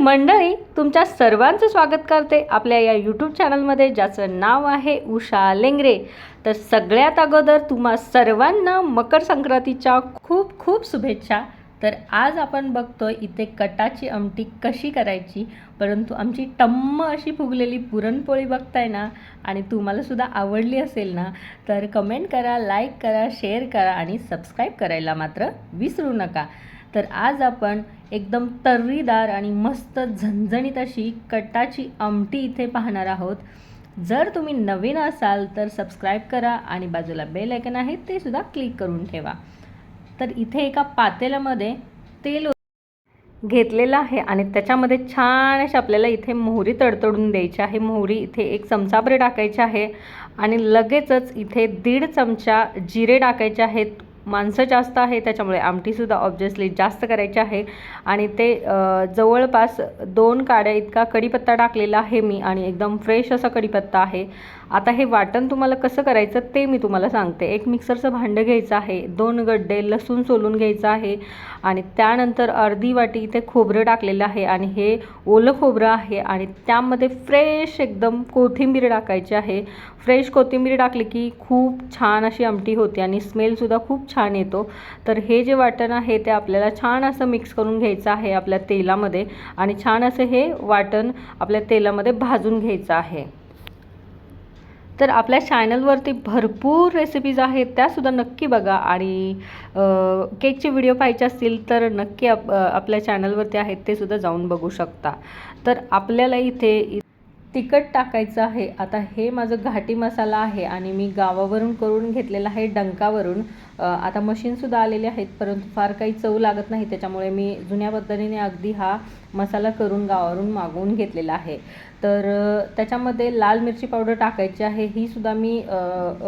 मंडळी तुमच्या सर्वांचं स्वागत करते आपल्या या यूट्यूब चॅनलमध्ये ज्याचं नाव आहे उषा लेंगरे. तर सगळ्यात अगोदर तुम्हा सर्वांना मकर संक्रांतीच्या खूप खूप शुभेच्छा. तर आज आपण बघतो इथे कटाची आमटी कशी करायची? परंतु आमची टम्म अशी फुगलेली पुरणपोळी बघताय ना आणि तुम्हालासुद्धा आवडली असेल ना तर कमेंट करा लाईक करा शेअर करा आणि सबस्क्राईब करायला मात्र विसरू नका. तर आज आपण एकदम तर्रीदार आणि मस्त झणझणीत अशी कटाची आमटी इथे पाहणार आहोत. जर तुम्ही नवीन असाल तर सबस्क्राईब करा आणि बाजूला बेल आयकन आहे ते सुद्धा क्लिक करून ठेवा. तर इथे एका पातेल्यामध्ये तेल घेतलेलं आहे आणि त्याच्यामध्ये छान अशी आपल्याला इथे मोहरी तडतडून द्यायची आहे. मोहरी इथे एक चमचाभर टाकायची आहे आणि लगेचच इथे दीड चमचा जिरे टाकायचे आहेत. माणसं जास्त आहे त्याच्यामुळे आमटीसुद्धा ऑब्वियसली जास्त करायची आहे. आणि ते जवळपास दोन काड्या इतका कढीपत्ता टाकलेला आहे मी आणि एकदम फ्रेश असा कढीपत्ता आहे. आता हे वाटण तुम्हाला कसं करायचं ते मी तुम्हाला सांगते. एक मिक्सरचं भांडं घ्यायचं आहे दोन गड्डे लसूण सोलून घ्यायचं आहे आणि त्यानंतर अर्धी वाटी इथे खोबरं टाकलेलं आहे आणि हे ओलं खोबरं आहे आणि त्यामध्ये फ्रेश एकदम कोथिंबीर टाकायची आहे. फ्रेश कोथिंबीर टाकली की खूप छान अशी आमटी होते आणि स्मेलसुद्धा खूप छान येतो. तर हे जे वाटण आहे ते आपल्याला छान असं मिक्स करून घ्यायचं आहे आपल्या तेलामध्ये आणि छान असं हे वाटण आपल्या तेलामध्ये भाजून घ्यायचं आहे. तर आपल्या चॅनलवरती भरपूर रेसिपीज आहेत त्यासुद्धा नक्की बघा. आणि केकचे व्हिडिओ पाहायचे असतील तर नक्की आप आपल्या चॅनलवरती आहेत ते सुद्धा जाऊन बघू शकता. तर आपल्याला इथे इ- तिखट टाकायचं आहे. आता हे माझं घाटी मसाला आहे आणि मी गावावरून करून घेतलेला आहे डंकावरून. आता मशीनसुद्धा आलेले आहेत परंतु फार काही चव लागत नाही. त्याच्यामुळे मी जुन्या पद्धतीने अगदी हा मसाला करून गावावरून मागवून घेतलेला आहे. तर त्याच्यामध्ये लाल मिरची पावडर टाकायची आहे. ही सुद्धा मी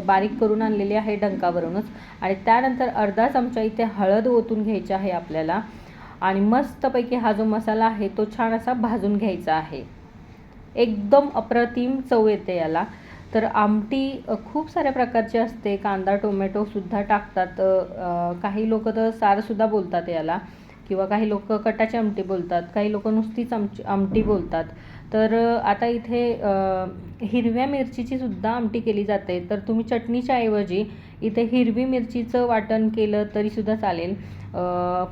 बारीक करून आणलेली आहे डंकावरूनच. आणि त्यानंतर अर्धा चमचा इथे हळद ओतून घ्यायची आहे आपल्याला. आणि मस्तपैकी हा जो मसाला आहे तो छान असा भाजून घ्यायचा आहे. एकदम अप्रतिम चव येते याला. तर आमटी खूप साऱ्या प्रकारची असते. कांदा टोमॅटोसुद्धा टाकतात. काही लोक तर सारसुद्धा बोलतात याला. किंवा काही लोक कटाची आमटी बोलतात काही लोक नुसतीच आमची आमटी बोलतात. तर आता इथे हिरव्या मिरचीची सुद्धा आमटी केली जाते. तर तुम्ही चटणीच्या ऐवजी इथे हिरवी मिरचीचं वाटण केलं तरीसुद्धा चालेल.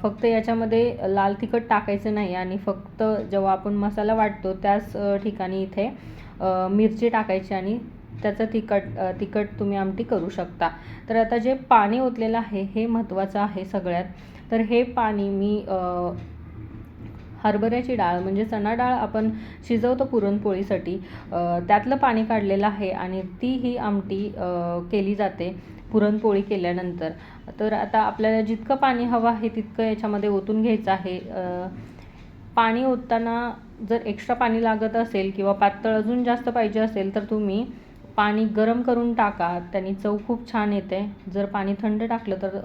फक्त याच्यामध्ये लाल तिखट टाकायचं नाही आणि फक्त जेव्हा आपण मसाला वाटतो त्याच ठिकाणी इथे मिरची टाकायची आणि त्याचं तिखट तिखट तुम्ही आमटी करू शकता. तर आता जे पाणी ओतलेलं आहे हे महत्त्वाचं आहे सगळ्यात. तर हे पाणी मी हरभऱ्याची डाळ म्हणजे चणा डाळ आपण शिजवतो पुरणपोळीसाठी त्यातलं पाणी काढलेलं आहे आणि ती ही आमटी केली जाते पुरणपोळी केल्यानंतर. तर आता आपल्याला जितकं पाणी हवं आहे तितकं याच्यामध्ये ओतून घ्यायचं आहे. पाणी ओतताना जर एक्स्ट्रा पाणी लागत असेल किंवा पातळ अजून जास्त पाहिजे असेल तर तुम्ही पाणी गरम करून टाका त्यांनी चव खूप छान येते. जर पाणी थंड टाकलं तर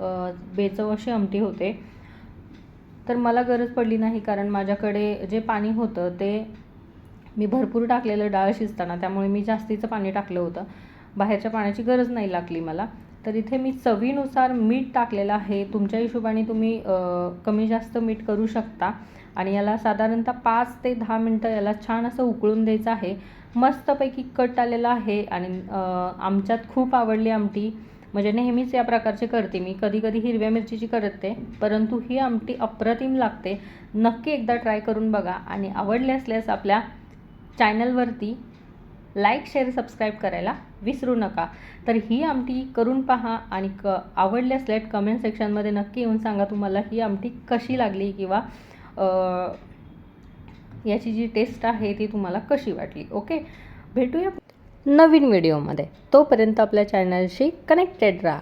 बेचव अशी आमटी होते. तर मला गरज पडली नाही कारण माझ्याकडे जे पाणी होतं ते मी भरपूर टाकलेलं डाळ शिजताना त्यामुळे मी जास्तीचं पाणी टाकलं होतं. बाहेरच्या पाण्याची गरज नाही लागली मला. तर इथे मी चवीनुसार मीठ टाकलेलं आहे. तुमच्या हिशोबाने तुम्ही कमी जास्त मीठ करू शकता. आणि याला साधारणतः पाच ते दहा मिनटं याला छान असं उकळून द्यायचं आहे. मस्तपैकी कट आलेला आहे आणि आमच्यात खूप आवडली आमटी. म्हणजे नेहमीच या प्रकारचे करते मी. कधी कधी हिरव्या मिरचीची करते परंतु ही आमटी अप्रतिम लागते. नक्की एकदा ट्राय करून बघा आणि आवडले असल्यास आपल्या चॅनलवरती लाईक शेअर सबस्क्राईब करायला विसरू नका. तर ही आमटी करून पहा आणि क आवडली असल्यास कमेंट सेक्शनमध्ये नक्की येऊन सांगा तुम्हाला ही आमटी कशी लागली किंवा याची जी टेस्ट आहे ती तुम्हाला कशी वाटली ओके? भेटूया नवीन व्हिडिओमध्ये. तोपर्यंत आपल्या चॅनलशी कनेक्टेड राहा.